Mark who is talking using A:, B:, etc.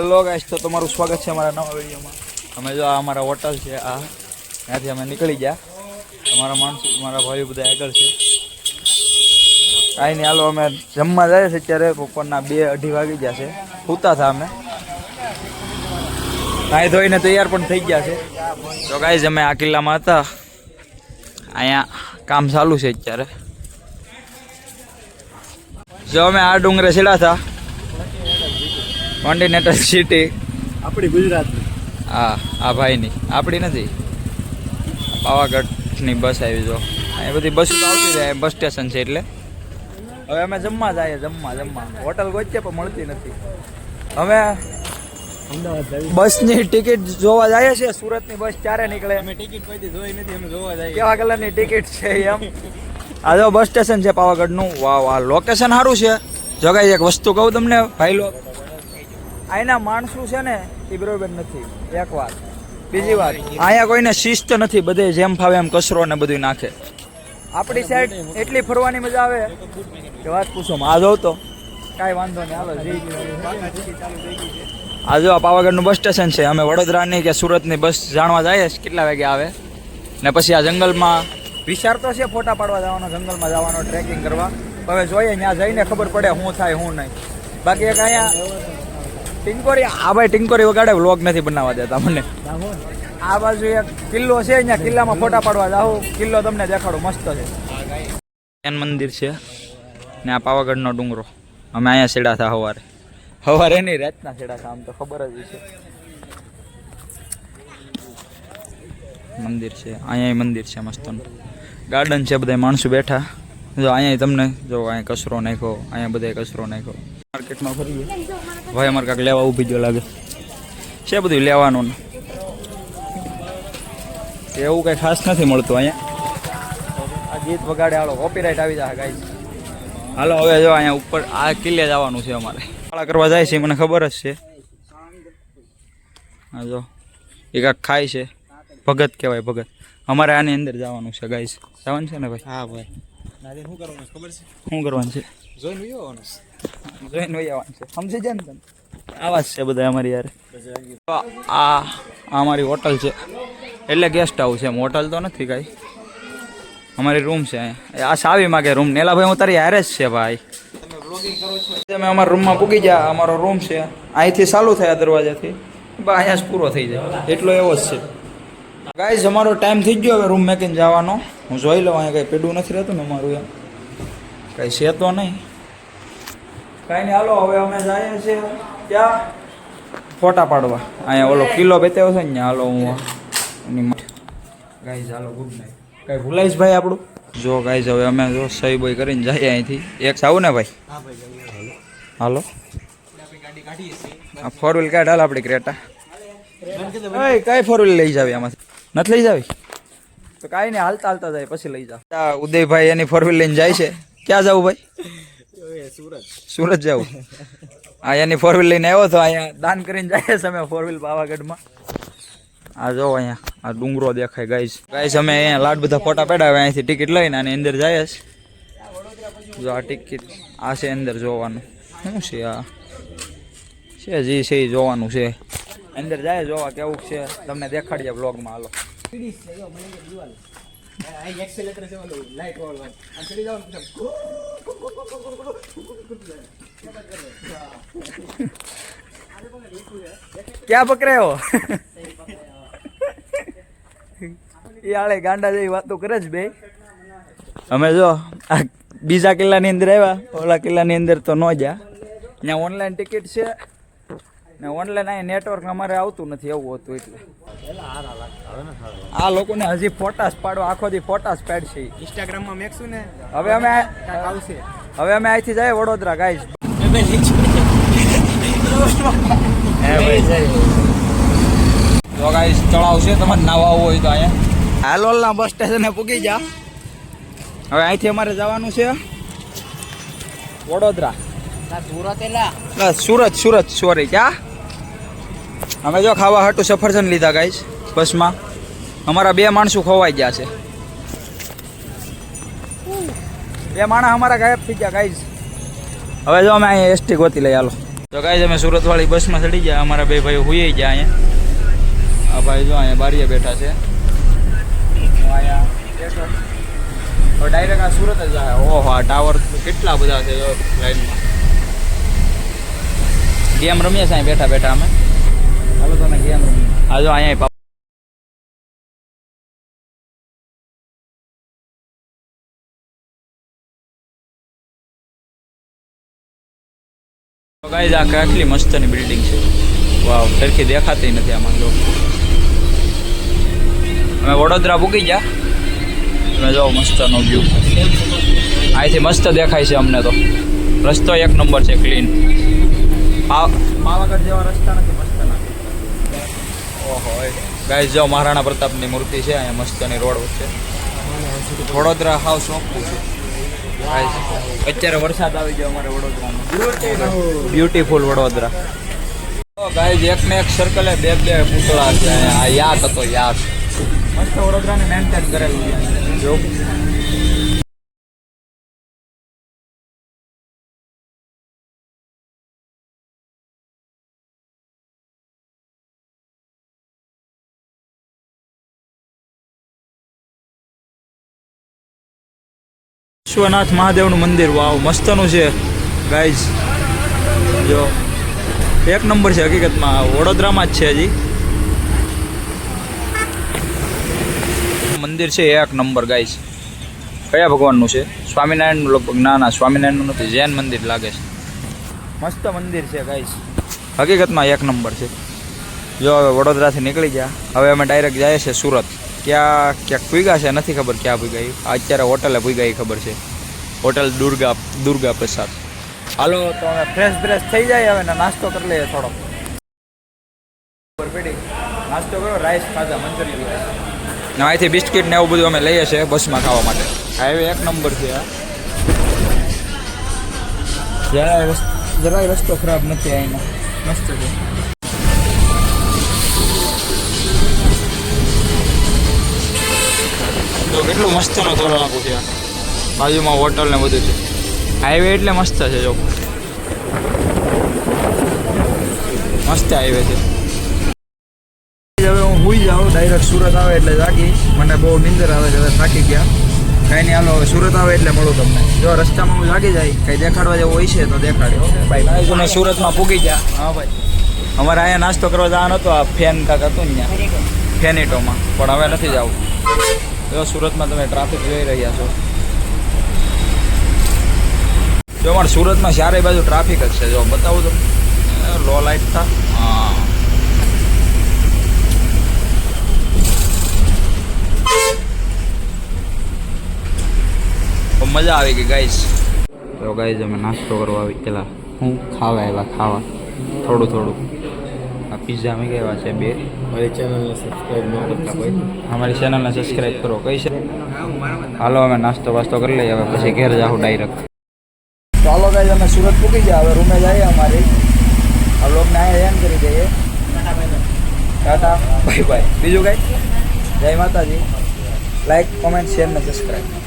A: Hello guys તો તમારું સ્વાગત છે અમારા નવા વિડીયોમાં. અમે જો આ અમારા હોટલ છે, આ. ત્યાંથી અમે નીકળી ગયા. અમારા માણસો મારા ભાઈઓ બધા આગળ છે. કાંઈ નહીં, હાલો, અમે જમવા જાય છે અત્યારે. બપોરના બે અઢી વાગી ગયા છે. સૂતા હતા અમે. નાહી ધોઈને તૈયાર પણ થઈ ગયા છે. તો ગાઈઝ અમે આ કિલ્લામાં હતા. અહીંયા કામ ચાલુ છે અત્યારે. જો અમે આ ડુંગરે છેડા હતા. કોન્ટિનેન્ટલ સિટી
B: આપણી ગુજરાત.
A: હા આ ભાઈની. આપણી નથી. પાવાગઢની બસ આવી જો. અહીં બધી બસો તો આવતી જાય બસ સ્ટેશન છે એટલે. હવે અમે જમવા જઈએ જમવા જમવા. હોટલ ગોતીએ પણ મળતી નથી. અમે
B: અમદાવાદ
A: બસની ટિકિટ જોવા જઈએ છીએ સુરતની બસ ક્યારે નીકળે.
B: અમે ટિકિટ પૈથી જોઈ નથી અમે જોવા જઈએ.
A: કેવા કલરની ટિકિટ છે એમ. આ જો બસ સ્ટેશન છે પાવાગઢનું. વાહ વાહ. લોકેશન સારું છે. જગાઈ એક વસ્તુ કહું તમને ભાઈ લો અહીંના માણસો છે ને એ બરોબર નથી. એક વાત. બીજી વાત. અહીંયા કોઈને શિસ્ત નથી બધે જેમ ફાવે એમ કચરો ને બધું નાખે. આપણી સાઈડ એટલી ફરવાની મજા આવે કે વાત પૂછો આ જો તો કાંઈ વાંધો નહીં હાલો જઈ આ જો આ પાવાગઢનું બસ સ્ટેશન છે. અમે વડોદરાની કે સુરતની બસ જાણવા જઈએ કેટલા વાગે આવે? ને પછી આ જંગલમાં વિચાર તો છે ફોટા પાડવા જવાનો જંગલમાં જવાનો ટ્રેકિંગ કરવા. હવે જોઈએ ત્યાં જઈને ખબર પડે શું થાય શું નહીં. બાકી એક અહીંયા ટિંકોરી આ ભાઈ ટિંકોરી વગાડે વ્લોગ નથી બનાવવા દેતા મને. આ બાજુ એક કિલ્લો છે અહીંયા કિલ્લામાં ફોટા પાડવા જાઉં કિલ્લો તમને દેખાડું મસ્ત છે. જૈન મંદિર છે ને આ પાવાગઢનો ડુંગરો. અમે અહીંયા સેડા થા સવારે સવારે નહીં રાતના સેડા થા આમ તો ખબર જ છે મંદિર છે અહીંયા મંદિર છે મસ્તનું. ગાર્ડન છે બધા માણસો બેઠા. જો અહીંયા તમને જો અહીંયા કચરો નાખ્યો અહીંયા બધા કચરો નાખ્યો. માર્કેટમાં ફરીએ ભાઈ અમારે કાંક લેવા ઊભી ગયો લાગે. છે બધું લેવાનું ને. એવું કંઈ ખાસ નથી મળતું અહીંયા. આ ગીત વગાડે હાલો કોપીરાઇટ આવી જાય ગાઈ હાલો હવે જો અહીંયા ઉપર આ કિલ્લે જવાનું છે અમારે. શાળા કરવા જાય છે મને ખબર જ છે. હા જો એ કાંક ખાય છે. ભગત કહેવાય ભગત. અમારે આની અંદર જવાનું છે ગાઈસ જવાનું છે ને ભાઈ?
B: હા ભાઈ. શું કરવાનું ખબર છે?
A: શું કરવાનું છે?
B: જોઈને વિયો આવવાનું
A: જોઈને વહી આવવાનું છે. સમજી જાય ને તમે? આવા છે બધા અમારી યાર. આ અમારી હોટલ છે. એટલે ગેસ્ટ હાઉસ એમ. હોટલ તો નથી કાંઈ. અમારી રૂમ છે આ સાવી માગે રૂમ નેલાભાઈ, હું તારી હારે જ છે ભાઈ.
B: તમે
A: અમારા રૂમમાં પૂગી જા. અમારો રૂમ છે. અહીંથી ચાલુ થયા દરવાજાથી. બા, અહીંયા જ પૂરો થઈ જાય. એટલો એવો જ છે. ગાઈઝ અમારો ટાઈમ થઈ ગયો. હવે રૂમ મેકીને જવાનો. હું જોઈ લઉં, અહીંયા કંઈ પેડું નથી રહેતું ને અમારું એમ. કંઈ છે તો નહીં. કાંઈ નહીં, હાલો, હવે અમે જઈએ છીએ ક્યાં ફોટા પાડવા. અહીંયા ઓલો કિલ્લો બેતાવ્યો છે ને હાલો હું એની ગાઈઝ ગુડ નાઇટ કાંઈ ભૂલાઈશ ભાઈ આપણું? જો ગાઈઝ હવે અમે જો સહી બોય કરીને જઈએ અહીંથી. એક સાવું ને ભાઈ? હાલો. ફોર વ્હીલ કાઢ, હાલ આપણી ક્રેટા કઈ ફોર વ્હીલ લઈ જાવી આમાંથી. નથી લઈ જાવી? તો કાંઈ નહીં, હાલતા હાલતા જાય, પછી લઈ જાવ. ઉદયભાઈ એની ફોર વ્હીલ લઈને જાય છે. ક્યાં જવું ભાઈ?
B: સુરત.
A: જવું એની ફોર વ્હીલ લઈને આવ્યો તો અહીંયા દાન કરીને જાય છે અમે ફોર વ્હીલ પાવાગઢમાં. આ જો અહીંયા, આ ડુંગરો દેખાય ગાઈસ ગાઈસ અમે અહીંયા લાડ બધા ફોટા પડાવે અહીંથી ટિકિટ લઈને અને અંદર જાય છે. જો આ ટિકિટ આ છે અંદર જોવાનું. શું છે આ? છે જી છે એ જોવાનું છે. અંદર જાય, જોવા કેવું છે. તમને દેખાડીએ બ્લોગમાં હાલો.
B: છે
A: ક્યાં પકડાયો એ આળે ગાંડા જેવી વાતો કરે જ બે. અમે જો આ બીજા કિલ્લાની અંદર આવ્યા, ઓલા કિલ્લાની અંદર તો ન જા ત્યાં ઓનલાઈન ટિકિટ છે. ને ઓનલાઈન અહીં નેટવર્ક અમારે આવતું નથી એવું હતું એટલે. આ લોકોને હજી ફોટાસ પાડો આખો દી ફોટાસ પાડશે.
B: ઇન્સ્ટાગ્રામમાં મેકશું ને
A: હવે અમે
B: આવશે.
A: હવે અમે અહીંથી જઈએ વડોદરા ગાઈશ જો ગાઈસ ચડાવશે તમારે નાવા હોય તો અહીંયા. હાલોલના બસ સ્ટેશને પૂગી જા. હવે અહીંથી અમારે જવાનું છે વડોદરા.
B: સુરત
A: સુરત સુરત સોરી ક્યાં અમે જો ખાવા હાટું સફરજન લીધા ગાઈસ બસમાં. અમારા બે માણસો ખોવાઈ ગયા છે. બે માણસ અમારા ગાયબ થઈ ગયા ગાઈસ હવે જો અમે અહીંયા એસટી ગોતી લઈ હાલો તો કાંઈ અમે સુરતવાળી બસમાં ચડી ગયા. અમારા બે ભાઈઓ હુઈ ગયા અહીંયા. આ ભાઈ જો અહીંયા બારીએ બેઠા છે. ડાયરેક્ટ આ સુરત જ ઓહો, આ ટાવર કેટલા બધા છે લાઈનમાં ગેમ રમીએ છીએ બેઠા બેઠા અમે હાલો તમે ગેમ રમીએ આ જો અહીંયા ગાઈઝ આ કેટલી મસ્તની બિલ્ડિંગ છે. વાવ સરખી દેખાતી નથી આમાં જો. અમે વડોદરા પૂકી ગયા? તમે જો મસ્તનો વ્યૂ અહીંથી મસ્ત દેખાય છે અમને તો. રસ્તો એક નંબર છે ક્લીન પાવાગઢ જેવા રસ્તા નથી ગાઈઝ જો મહારાણા પ્રતાપની મૂર્તિ છે, અહીંયા મસ્તની રોડ વચ્ચે. વડોદરા હાઉસ સોંપવું છે. અત્યારે વરસાદ આવી ગયો અમારે વડોદરામાં. બ્યુટીફુલ વડોદરા. ગાઈઝ એક ને એક સર્કલે બે બે પૂતળા છે. આ યાદ હતો, યાદ. મસ્ત વડોદરાને મેન્ટેન કરેલું છે. વિશ્વનાથ મહાદેવનું મંદિર. વાવ, મસ્તનું છે. ગાઈઝ જો, એક નંબર છે હકીકતમાં. વડોદરામાં જ છે હજી. મંદિર છે એક નંબર ગાઈઝ કયા ભગવાનનું છે? સ્વામિનારાયણનું લગભગ, ના ના, સ્વામિનારાયણનું નથી. જૈન મંદિર લાગે છે. મસ્ત મંદિર છે ગાઈઝ હકીકતમાં એક નંબર છે. જો, હવે વડોદરાથી નીકળી ગયા. હવે અમે ડાયરેક્ટ જઈએ છીએ સુરત. ક્યાં ક્યાંક પૂગા છે? નથી ખબર ક્યાં પૂગ્યા અત્યારે હોટલે પૂગા ખબર છે. હોટલ દુર્ગા દુર્ગા પ્રસાદ. હાલો, તો અમે ફ્રેશ ફ્રેશ થઈ જાય હવે નાસ્તો કરી લઈએ થોડો નાસ્તો કરો રાઈસ ખાધા, મંચુરિયન રાઈસ અહીંથી બિસ્કિટ ને એવું બધું અમે લઈએ છીએ બસમાં ખાવા માટે. હાઈવે એક નંબર છે આ જરાય રસ્તો જરાય રસ્તો ખરાબ નથી અહીંનો. મસ્ત છે. કેટલું મસ્તનો તોરણ આખું છે. બાજુમાં હોટલ ને બધું છે. હાઈવે એટલે મસ્ત છે જો. મસ્ત હાઈવે છે. હવે હું હુઈ જાઉં ડાયરેક્ટ સુરત આવે એટલે જાગી. મને બહુ નિંદર આવે છે હવે થાકી ગયા. કાંઈ નહીં હાલો હવે સુરત આવે એટલે મળું તમને. જો રસ્તામાં હું જાગી જાય કંઈ દેખાડવા જેવું હોય છે તો દેખાડ્યો. ભાઈ તમે સુરતમાં પૂગી ગયા. હા ભાઈ. અમારે અહીંયા નાસ્તો કરવા જવાનો હતો આ ફેન કાંક હતું ને ફેનિટોમાં. પણ હવે નથી જવું. જો સુરતમાં તમે ટ્રાફિક જોઈ રહ્યા છો. જો પણ સુરતમાં ચારે બાજુ ટ્રાફિક જ છે. જો બતાવું તો લો લાઇટ થા. હા. મજા આવી ગઈ ગાઈસ તો ગાઈસ અમે નાસ્તો કરવા આવી પેલા હું ખાવા આવ્યા ખાવા. થોડું થોડું. આ પિઝા અમે ગયા છે, બે.
B: મારી ચેનલને સબસ્ક્રાઇબ ન કરતા હોય
A: અમારી ચેનલને સબસ્ક્રાઇબ કરો કઈ છે? હાલો અમે નાસ્તો વાસ્તો કરી લઈએ હવે પછી ઘેર જાઉં ડાયરેક્ટ ચાલો ગાઈસ અમે સુરત પૂકી ગયા હવે રૂમે જઈએ અમારી. આ લોકોને અહીંયા એમ કરી દઈએ. ટાટા બાય બાય બીજું કાંઈ? જય માતાજી. લાઈક કોમેન્ટ શેર ને સબસ્ક્રાઈબ